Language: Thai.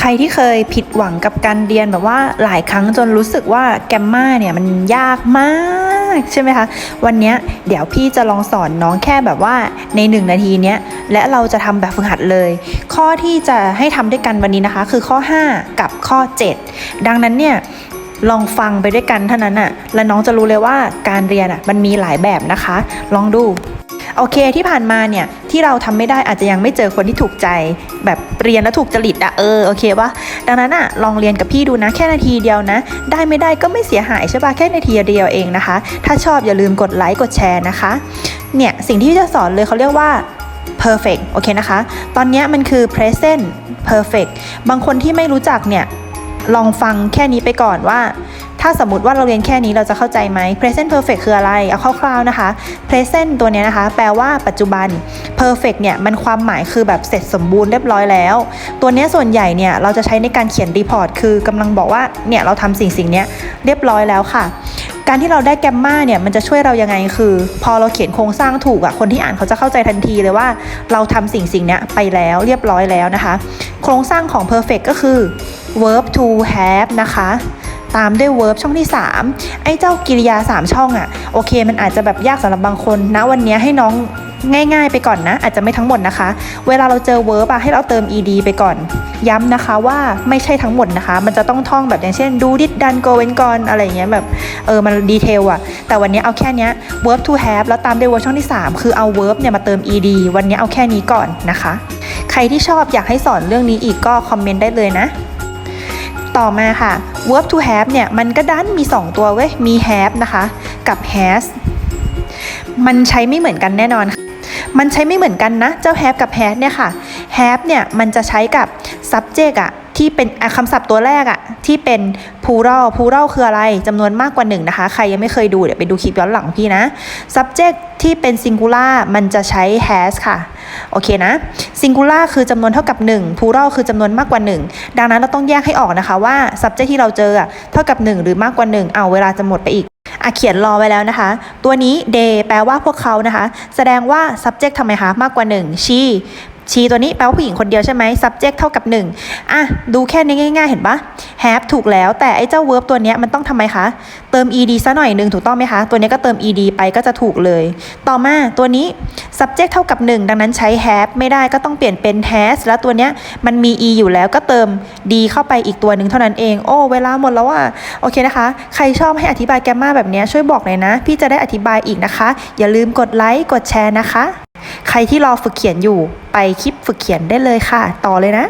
ใครที่เคยผิดหวังกับการเรียนแบบว่าหลายครั้งจนรู้สึกว่าแกมมาเนี่ยมันยากมากใช่ไหมคะ วันนี้เดี๋ยวพี่จะลองสอนน้องแค่แบบว่าในหนึ่งนาทีเนี้ยและเราจะทำแบบฝึกหัดเลย ข้อที่จะให้ทำด้วยกันวันนี้นะคะ คือข้อ 5 กับข้อ 7 ดังนั้นเนี่ยลองฟังไปด้วยกันเท่านั้นอะแล้วน้องจะรู้เลยว่าการเรียนอะมันมีหลายแบบนะคะ ลองดู โอเคที่ผ่านมาเนี่ยที่เราทำไม่ได้อาจจะยังไม่เจอคนที่ถูกใจ แบบเรียนแล้วถูกจริตอะเออโอเคปะดังนั้นอะลองเรียนกับพี่ดูนะแค่นาทีเดียวนะ ได้ไม่ได้ก็ไม่เสียหายใช่ปะแค่นาทีเดียวเองนะคะ ถ้าชอบอย่าลืมกดไลค์กดแชร์นะคะเนี่ยสิ่งที่พี่จะสอนเลยเขาเรียกว่า perfect โอเคนะคะ ตอนนี้มันคือ present perfect บางคนที่ไม่รู้จักเนี่ย ลองฟังแค่นี้ไปก่อนว่า ถ้าสมมติว่าเราเรียนแค่นี้เราจะเข้าใจไหม present perfect คืออะไร เอาคร่าวๆนะคะ present ตัวนี้นะคะ แปลว่าปัจจุบัน perfect เนี่ยมันความหมายคือแบบเสร็จสมบูรณ์เรียบร้อยแล้ว ตัวนี้ส่วนใหญ่เนี่ยเราจะใช้ในการเขียนรีพอร์ตคือกำลังบอกว่าเนี่ยเราทำสิ่งสิ่งนี้เรียบร้อยแล้วค่ะการที่เราได้แกมมาเนี่ยมันจะช่วยเรายังไงคือ พอเราเขียนโครงสร้างถูกอะคนที่อ่านเขาจะเข้าใจทันทีเลยว่า เราทำสิ่งสิ่งนี้ไปแล้วเรียบร้อยแล้วนะคะ โครงสร้างของ perfect ก็คือ verb to have นะคะ ตามด้วย verb ช่องที่ 3 ไอ้เจ้ากริยา 3 ช่องอะโอเค มันอาจจะแบบยากสำหรับบางคนนะวันนี้ให้น้องง่ายๆไปก่อนนะ อาจจะไม่ทั้งหมดนะคะ เวลาเราเจอ verb อะให้เราเติม ed ไปก่อน ย้ำนะคะว่าไม่ใช่ทั้งหมดนะคะ มันจะต้องท่องแบบอย่างเช่น do did done go went gone อะไรเงี้ยแบบเออมันดีเทลอะแต่วันนี้เอาแค่นี้ verb to have แล้วตามด้วย verb ช่องที่ 3 คือเอา verb เนี่ยมาเติม ed วันนี้เอาแค่นี้ก่อนนะคะ ใครที่ชอบอยากให้สอนเรื่องนี้อีกก็คอมเมนต์ได้เลยนะ ต่อมาค่ะ verb to have เนี่ย มันก็ดันมี 2 ตัวเว้ย มี have นะคะ กับ has มันใช้ไม่เหมือนกันแน่นอน มันใช้ไม่เหมือนกันนะ เจ้า have กับ has เนี่ยค่ะ have เนี่ย มันจะใช้กับ subject อะ ที่เป็นคำศัพท์ตัวแรกอะที่เป็น plural plural คืออะไรจำนวนมากกว่าหนึ่งนะคะ ใครยังไม่เคยดูเดี๋ยวไปดูคลิปย้อนหลังพี่นะ subject ที่เป็น singular มันจะใช้ has ค่ะ โอเคนะ singular คือจำนวนเท่ากับ 1 plural คือจำนวนมากกว่า 1 ดังนั้นเราต้องแยกให้ออกนะคะว่า subject ที่เราเจออะเท่ากับ 1 หรือมากกว่า 1 เอาเวลาจะหมดไปอีกอะเขียนรอไว้แล้วนะคะ ตัวนี้ they แปลว่าพวกเขานะคะ แสดงว่า subject ทำไมคะ มากกว่า 1 she ชีตัวนี้แปลว่าผู้หญิงคนเดียวใช่ไหม subject เท่ากับ 1 อะ ดูแค่นี้ง่าย ๆ เห็นปะ have ถูกแล้ว แต่ไอ้เจ้า verb ตัวนี้มันต้องทำไมคะ เติม ed ซะหน่อยหนึ่งถูกต้องไหมคะ ตัวนี้ก็เติม ed ไปก็จะถูกเลย ต่อมาตัวนี้ subject เท่ากับ 1 ดังนั้นใช้ have ไม่ได้ก็ต้องเปลี่ยนเป็น has แล้วตัวนี้มันมี e อยู่แล้วก็เติม d เข้าไปอีกตัวหนึ่งเท่านั้นเอง โอ้ เวลาหมดแล้วอะ โอเคนะคะ ใครชอบให้อธิบายแกมมาแบบนี้ช่วยบอกหน่อยนะ พี่จะได้อธิบายอีกนะคะ อย่าลืมกดไลค์ กดแชร์นะคะ ใครที่รอฝึกเขียนอยู่ไปคลิปฝึกเขียนได้เลยค่ะ ต่อเลยนะ